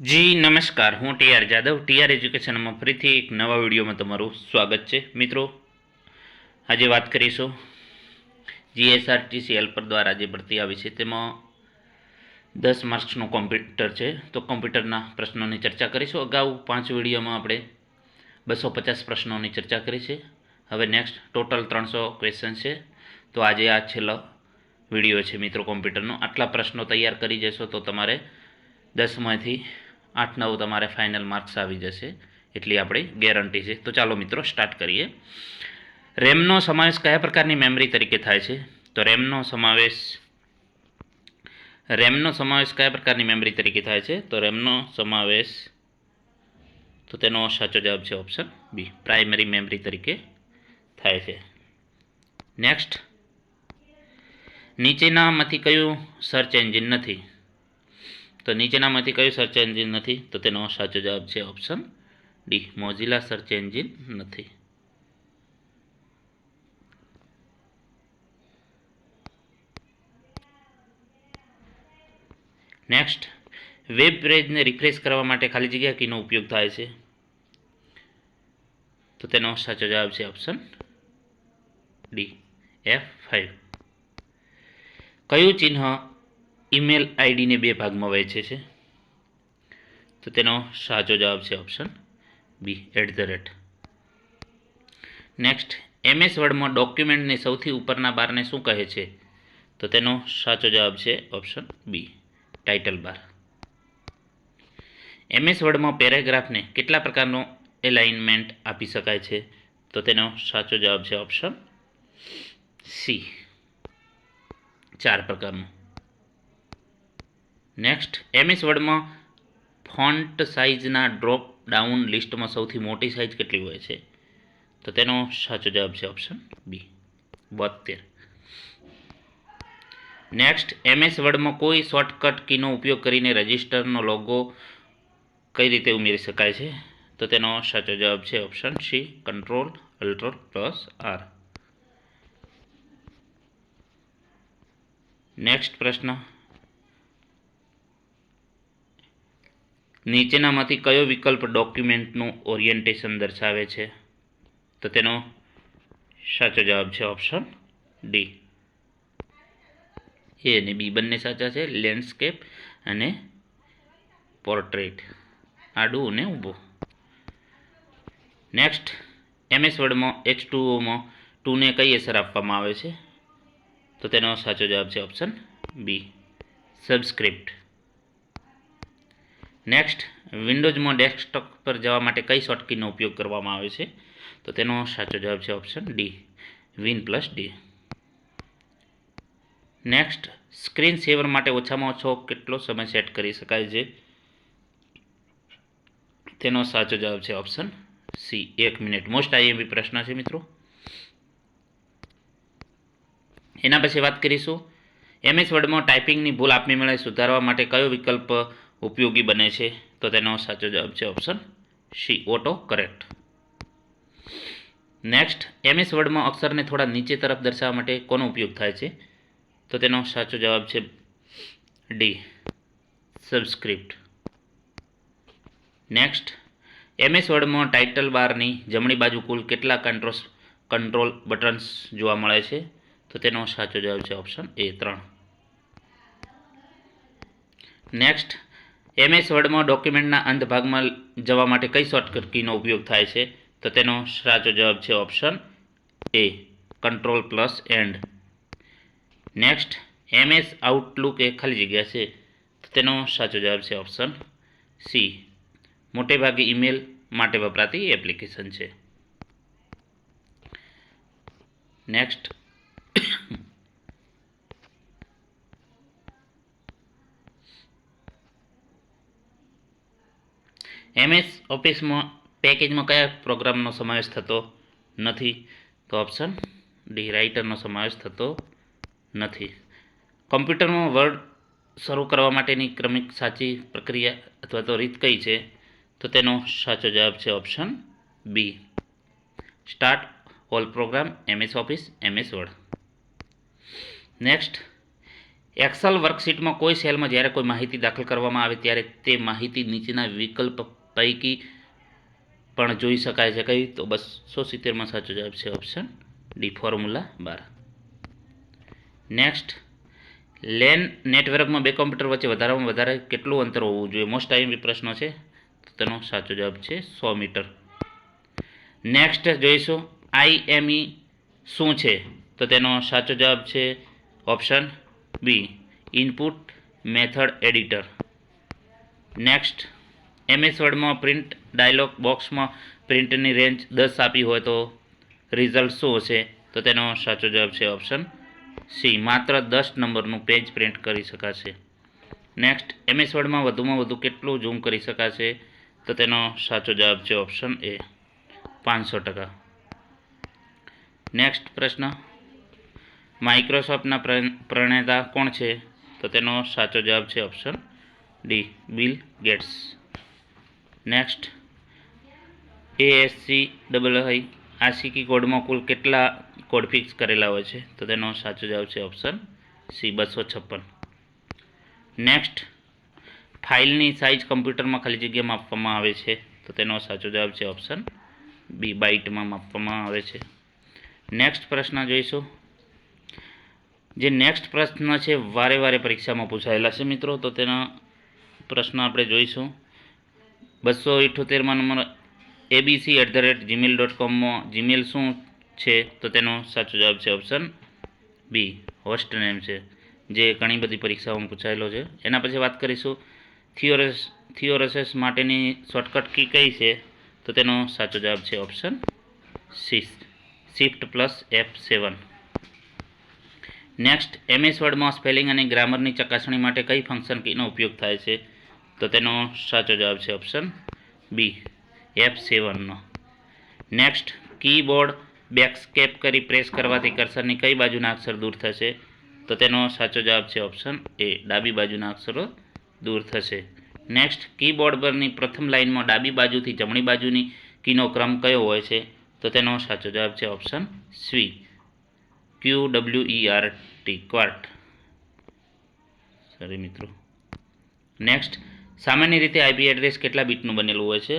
જી, નમસ્કાર. હું TR Jadav. TR એજ્યુકેશનમાં ફરીથી એક નવા વિડીયોમાં તમારું સ્વાગત છે. મિત્રો, આજે વાત કરીશું જીએસઆરટીસી હેલ્પર દ્વારા જે ભરતી આવી છે. તેમાં દસ માર્ક્સનું કોમ્પ્યુટર છે. તો કોમ્પ્યુટરના પ્રશ્નોની ચર્ચા કરીશું. અગાઉ પાંચ વિડીયોમાં આપણે બસો પચાસ પ્રશ્નોની ચર્ચા કરી છે. હવે નેક્સ્ટ ટોટલ ત્રણસો ક્વેશ્ચન છે. તો આજે આ છેલ્લો વીડિયો છે, મિત્રો, કોમ્પ્યુટરનો. આટલા પ્રશ્નો તૈયાર કરી જશો તો તમારે દસમાંથી આઠ નવ તમારે ફાઇનલ માર્ક્સ આવી જશે, એટલી આપણી ગેરંટી છે. તો ચાલો મિત્રો સ્ટાર્ટ કરીએ. રેમનો સમાવેશ કયા પ્રકારની મેમરી તરીકે થાય છે? તો રેમનો સમાવેશ રેમનો સમાવેશ કયા પ્રકારની મેમરી તરીકે થાય છે? તો રેમનો સમાવેશ, તો તેનો સાચો જવાબ છે ઓપ્શન બી પ્રાઇમરી મેમરી તરીકે થાય છે. નેક્સ્ટ નીચેનામાંથી કયું સર્ચ એન્જિન નથી? તો નીચેનામાંથી કયું સર્ચ એન્જિન નથી? તો તેનો સાચો જવાબ છે option D Mozilla search engine નથી. નેક્સ્ટ વેબ પેજને રિફ્રેશ કરવા માટે ખાલી જગ્યા કીનો ઉપયોગ થાય છે. તો તેનો સાચો જવાબ છે ઓપ્શન ડી એફ ફાઇવ કયું ચિહ્ન ઈમેલ આઈડીને બે ભાગમાં વહેંચે છે. તો તેનો સાચો જવાબ છે option B at the rate next MS વર્ડમાં ડોક્યુમેન્ટને સૌથી ઉપરના બારને શું કહે છે? તો તેનો સાચો જવાબ છે option B title bar MS વર્ડમાં પેરેગ્રાફને કેટલા પ્રકારનો એલાઇનમેન્ટ આપી શકાય છે? તો તેનો સાચો જવાબ છે ઓપ્શન સી ચાર પ્રકારનું. નેક્સ્ટ એમએસ વર્ડમાં ફોન્ટ સાઇઝના ડ્રોપ ડાઉન લિસ્ટમાં સૌથી મોટી સાઇઝ કેટલી હોય છે? તો તેનો સાચો જવાબ છે ઓપ્શન બી બોતેર નેક્સ્ટ એમએસ વર્ડમાં કોઈ શોર્ટકટ કીનો ઉપયોગ કરીને રજિસ્ટરનો લોગો કઈ રીતે ઉમેરી શકાય છે? તો તેનો સાચો જવાબ છે ઓપ્શન સી કંટ્રોલ અલ્ટ્રોલ પ્લસ આર નેક્સ્ટ પ્રશ્ન. નીચેનામાંથી કયો વિકલ્પ ડોક્યુમેન્ટનું ઓરિએન્ટેશન દર્શાવે છે? તો તેનો સાચો જવાબ છે ઓપ્શન ડી. એ અને બી બંને સાચા છે, લેન્ડસ્કેપ અને પોર્ટ્રેટ. આડું અને ઊભું. નેક્સ્ટ, એમએસ વર્ડમાં એચ ટુઓમાં ટુને કઈ અસર આપવામાં આવે છે? તો તેનો સાચો જવાબ છે ઓપ્શન બી. સબસ્ક્રિપ્ટ. નેક્સ્ટ વિન્ડોઝમાં ડેસ્કટોપ પર જવા માટે કઈ શોર્ટકીનો ઉપયોગ કરવામાં આવે છે? તો તેનો સાચો જવાબ છે option D win plus D next screen saver માટે ઓછામાં ઓછો કેટલો સમય સેટ કરી શકાય છે? તેનો સાચો જવાબ છે ઓપ્શન સી એક મિનિટ. મોસ્ટ આઈએમપી પ્રશ્ન છે, મિત્રો. એના પછી વાત કરીશું. એમએસ વર્ડમાં ટાઈપિંગની ભૂલ આપની મેળે, સુધારવા માટે કયો વિકલ્પ ઉપયોગી બને છે, તો તેનો સાચો જવાબ છે option C auto correct next MS વર્ડમાં અક્ષરને થોડા નીચે તરફ દર્શાવવા માટે કોનો ઉપયોગ થાય છે? તો તેનો સાચો જવાબ છે ડી સબસ્ક્રિપ્ટ નેક્સ્ટ એમએસ વર્ડમાં ટાઇટલ બારની જમણી બાજુ કુલ કેટલા કંટ્રોલ કંટ્રોલ બટન્સ જોવા મળે છે? તો તેનો સાચો જવાબ છે ઓપ્શન એ ત્રણ. નેક્સ્ટ એમએસ વર્ડમાં ડોક્યુમેન્ટના અંત ભાગમાં જવા માટે કઈ શોર્ટકટ કીનો ઉપયોગ થાય છે? તો તેનો સાચો જવાબ છે option A control plus end next MS Outlook એ ખાલી જગ્યા છે. તો તેનો સાચો જવાબ છે ઓપ્શન સી મોટેભાગે ઇમેલ માટે વપરાતી એપ્લિકેશન છે. નેક્સ્ટ એમએસ ઓફિસમાં પેકેજમાં કયા પ્રોગ્રામનો સમાવેશ થતો નથી? તો ઓપ્શન ડી, રાઇટરનો સમાવેશ થતો નથી. કમ્પ્યુટરમાં વર્ડ શરૂ કરવા માટેની ક્રમિક સાચી પ્રક્રિયા અથવા તો રીત કઈ છે? તો તેનો સાચો જવાબ છે option B. Start all program MS office, MS word. Next, excel વર્કશીટમાં કોઈ સેલમાં જ્યારે કોઈ માહિતી દાખલ કરવામાં આવે ત્યારે તે માહિતી નીચેના વિકલ્પ પૈકી પણ જોઈ શકાય છે કઈ? તો બસો સિત્તેરમાં સાચો જવાબ છે option D formula bar. Next LAN નેટવર્કમાં બે કોમ્પ્યુટર વચ્ચે વધારામાં વધારે કેટલું અંતર હોવું જોઈએ? મોસ્ટ ટાઈમ પ્રશ્ન છે. તો તેનો સાચો જવાબ છે સો મીટર. નેક્સ્ટ જોઈશું. આઈએમઈ શું છે? તો તેનો સાચો જવાબ છે option B input method editor next MS વર્ડમાં print dialog બોક્સમાં પ્રિન્ટની રેન્જ દસ આપી હોય તો રિઝલ્ટ શું હશે? તો તેનો સાચો જવાબ છે ઓપ્શન સી. માત્ર દસ નંબરનું પેજ પ્રિન્ટ કરી શકાશે. નેક્સ્ટ, એમએસ વર્ડમાં વધુમાં વધુ કેટલું ઝૂમ કરી શકાશે? તો તેનો સાચો જવાબ છે ઓપ્શન એ પાંચસો ટકા. નેક્સ્ટ પ્રશ્ન. માઇક્રોસોફ્ટના પ્ર- પ્રણેતા કોણ છે? તો તેનો સાચો જવાબ છે option D, Bill Gates. Next ASC double I Aashiqui કોડમાં કુલ કેટલા કોડ ફિક્સ કરેલા હોય છે? તો તેનો સાચો જવાબ છે ઓપ્શન સી બસો છપ્પન. નેક્સ્ટ ફાઇલની સાઇઝ કમ્પ્યુટરમાં ખાલી જગ્યામાં આપવામાં આવે છે. તો તેનો સાચો જવાબ છે ઓપ્શન બી બાઇટમાં માપવામાં આવે છે. નેક્સ્ટ પ્રશ્ન જોઈશું. જે નેક્સ્ટ પ્રશ્ન છે વારે વારે પરીક્ષામાં પૂછાયેલા છે મિત્રો. તો તેના પ્રશ્ન આપણે જોઈશું. બસો ઇઠ્ઠોતેરમાં number ABC at the rate Gmail dot કોમમાં જીમેલ શું છે તો તેનો સાચો જવાબ છે ઓપ્શન બી હોસ્ટ નેમ છે. જે ઘણી બધી પરીક્ષાઓમાં પૂછાયેલો છે. એના પછી વાત કરીશું થિયોરસ થિયોરસેસ માટેની શોર્ટકટ કી કઈ છે તો તેનો સાચો જવાબ છે option C shift plus F seven next MS વર્ડમાં spelling અને ગ્રામરની ચકાસણી માટે કઈ ફંક્શન કીનો ઉપયોગ થાય છે? તો તેનો સાચો જવાબ છે ઓપ્શન બી એફ સેવનનો નેક્સ્ટ કીબોર્ડ બેકસ્કેપ કરી પ્રેસ કરવાથી કર્સરની કઈ બાજુના અક્ષર દૂર થશે? તો તેનો સાચો જવાબ છે ઓપ્શન એ ડાબી બાજુના અક્ષરો દૂર થશે. નેક્સ્ટ કીબોર્ડ પરની પ્રથમ લાઇનમાં ડાબી બાજુથી જમણી બાજુની કીનો ક્રમ કયો હોય છે? તો તેનો સાચો જવાબ છે option સ્વી Q W E R T ક્વાર્ટ sorry મિત્રો. નેક્સ્ટ સામાન્ય રીતે આઈપી એડ્રેસ કેટલા બીટનું બનેલું હોય છે?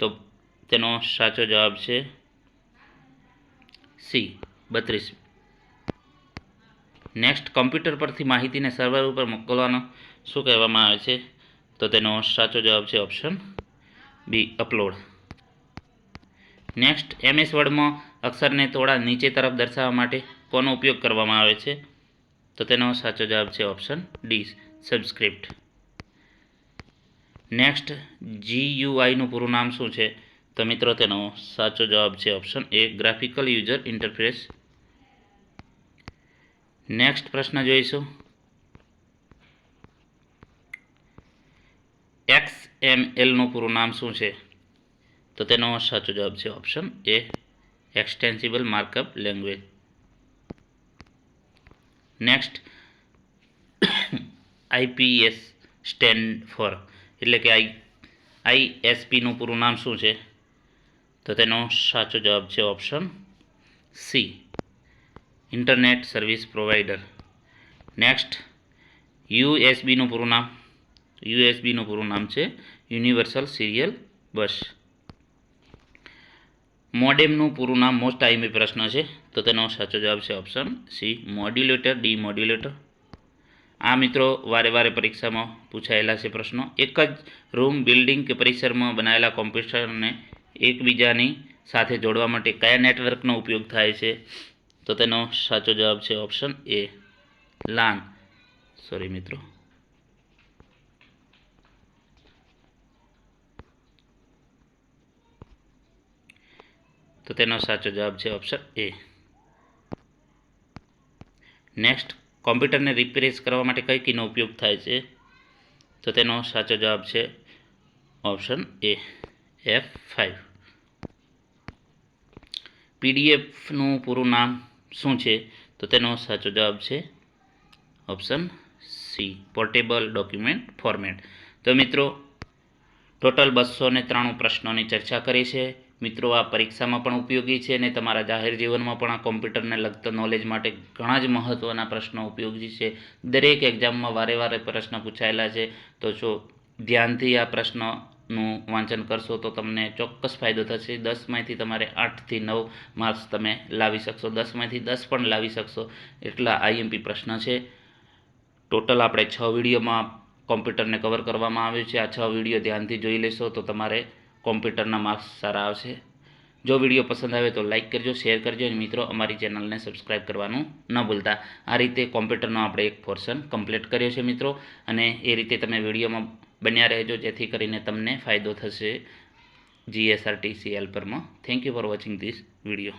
તો તેનો સાચો જવાબ છે સી બત્રીસ. નેક્સ્ટ કમ્પ્યુટર પરથી માહિતીને સર્વર ઉપર મોકલવાનો. શું કહેવામાં આવે છે? તો તેનો સાચો જવાબ છે option B upload next MS વર્ડમાં અક્ષરને થોડા નીચે તરફ દર્શાવવા માટે કોનો ઉપયોગ કરવામાં આવે છે? તો તેનો સાચો જવાબ છે ઓપ્શન ડી સબસ્ક્રિપ્ટ નેક્સ્ટ જીયુઆઈનું પૂરું નામ શું છે? તો મિત્રો, તેનો સાચો જવાબ છે option A graphical user interface next પ્રશ્ન જોઈશું. એક્સ એમ એલનું પૂરું નામ શું છે? તો તેનો સાચો જવાબ છે option A extensible markup language next IPS stand for એટલે કે આઈ આઈએસપીનું પૂરું નામ શું છે? તો તેનો સાચો જવાબ છે option C, internet service provider next યુએસબીનું પૂરું નામ. યુએસબીનું પૂરું નામ છે યુનિવર્સલ સિરિયલ બસ. મોડેમનું પૂરું નામ મોસ્ટ આઈમી પ્રશ્ન છે. તો તેનો સાચો જવાબ છે option C, modulator demodulator આ મિત્રો વારે વારે પરીક્ષામાં પૂછાયેલા છે પ્રશ્નો. એક જ રૂમ બિલ્ડિંગ કે પરિસરમાં બનાવેલા કોમ્પ્યુટરને એકબીજાની સાથે જોડવા માટે કયા નેટવર્કનો ઉપયોગ થાય છે? તો તેનો સાચો જવાબ છે ઓપ્શન એ લાન સોરી મિત્રો. તો તેનો સાચો જવાબ છે ઓપ્શન એ. નેક્સ્ટ કોમ્પ્યુટરને રિપ્રેસ કરવા માટે કઈ કીનો ઉપયોગ થાય છે? તો તેનો સાચો જવાબ છે ઓપ્શન એ એફ ફાઇવ પીડીએફનું પૂરું નામ શું છે? તો તેનો સાચો જવાબ છે option C portable document format તો મિત્રો ટોટલ બસો ને ત્રાણું પ્રશ્નોની ચર્ચા કરી છે. મિત્રો, આ પરીક્ષામાં પણ ઉપયોગી છે અને તમારા જાહેર જીવનમાં પણ આ કોમ્પ્યુટરને લગતા નોલેજ માટે ઘણા જ મહત્ત્વના પ્રશ્નો ઉપયોગી છે. દરેક એક્ઝામમાં વારે વારે પ્રશ્ન પૂછાયેલા છે. તો જો ધ્યાનથી આ પ્રશ્નનું વાંચન કરશો તો તમને ચોક્કસ ફાયદો થશે. દસમાંથી તમારે આઠથી નવ માર્ક્સ તમે લાવી શકશો. દસમાંથી દસ પણ લાવી શકશો. એટલા આઈએમપી પ્રશ્ન છે. ટોટલ આપણે છ વિડીયોમાં કોમ્પ્યુટરને કવર કરવામાં આવ્યું છે. આ છ વીડિયો ધ્યાનથી જોઈ લેશો તો તમારે કોમ્પ્યુટરના માર્ક્સ સારા આવશે. જો વીડિયો પસંદ આવે તો લાઇક કરજો, શેર કરજો અને મિત્રો, અમારી ચેનલને સબસ્ક્રાઇબ કરવાનું ન ભૂલતા. આ રીતે કોમ્પ્યુટરનો આપણે એક પોર્શન કમ્પ્લીટ કર્યો છે મિત્રો અને એ રીતે તમે વિડીયોમાં બન્યા રહેજો, જેથી કરીને તમને ફાયદો થશે. જીએસઆરટી સીએલ પરમાં. Thank you for watching this video